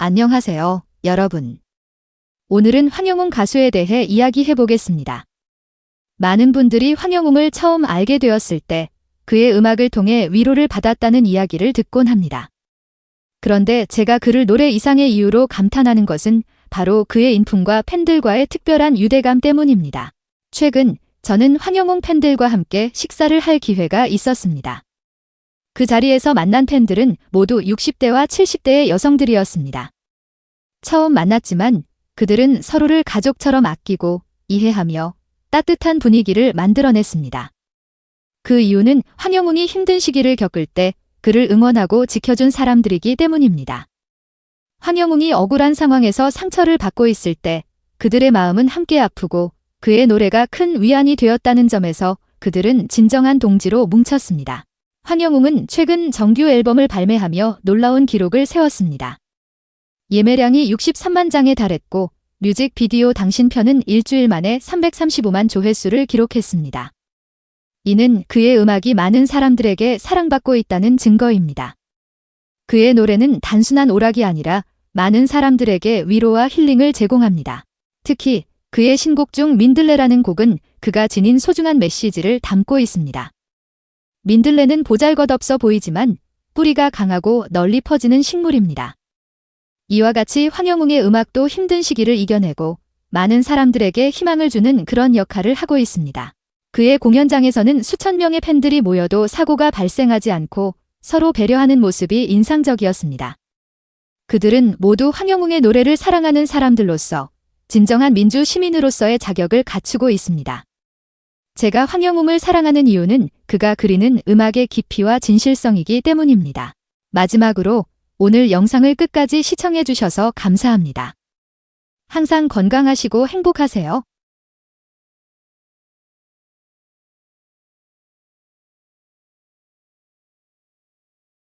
안녕하세요, 여러분. 오늘은 황영웅 가수에 대해 이야기해 보겠습니다. 많은 분들이 황영웅을 처음 알게 되었을 때 그의 음악을 통해 위로를 받았다는 이야기를 듣곤 합니다. 그런데 제가 그를 노래 이상의 이유로 감탄하는 것은 바로 그의 인품과 팬들과의 특별한 유대감 때문입니다. 최근 저는 황영웅 팬들과 함께 식사를 할 기회가 있었습니다. 그 자리에서 만난 팬들은 모두 60대와 70대의 여성들이었습니다. 처음 만났지만 그들은 서로를 가족처럼 아끼고 이해하며 따뜻한 분위기를 만들어냈습니다. 그 이유는 황영웅이 힘든 시기를 겪을 때 그를 응원하고 지켜준 사람들이기 때문입니다. 황영웅이 억울한 상황에서 상처를 받고 있을 때 그들의 마음은 함께 아프고 그의 노래가 큰 위안이 되었다는 점에서 그들은 진정한 동지로 뭉쳤습니다. 황영웅은 최근 정규 앨범을 발매하며 놀라운 기록을 세웠습니다. 예매량이 63만 장에 달했고 뮤직비디오 당신 편은 일주일 만에 335만 조회수를 기록했습니다. 이는 그의 음악이 많은 사람들에게 사랑받고 있다는 증거입니다. 그의 노래는 단순한 오락이 아니라 많은 사람들에게 위로와 힐링을 제공합니다. 특히 그의 신곡 중 민들레라는 곡은 그가 지닌 소중한 메시지를 담고 있습니다. 민들레는 보잘것없어 보이지만 뿌리가 강하고 널리 퍼지는 식물입니다. 이와 같이 황영웅의 음악도 힘든 시기를 이겨내고 많은 사람들에게 희망을 주는 그런 역할을 하고 있습니다. 그의 공연장에서는 수천 명의 팬들이 모여도 사고가 발생하지 않고 서로 배려하는 모습이 인상적이었습니다. 그들은 모두 황영웅의 노래를 사랑하는 사람들로서 진정한 민주 시민으로서의 자격을 갖추고 있습니다. 제가 황영웅을 사랑하는 이유는 그가 그리는 음악의 깊이와 진실성이기 때문입니다. 마지막으로 오늘 영상을 끝까지 시청해 주셔서 감사합니다. 항상 건강하시고 행복하세요.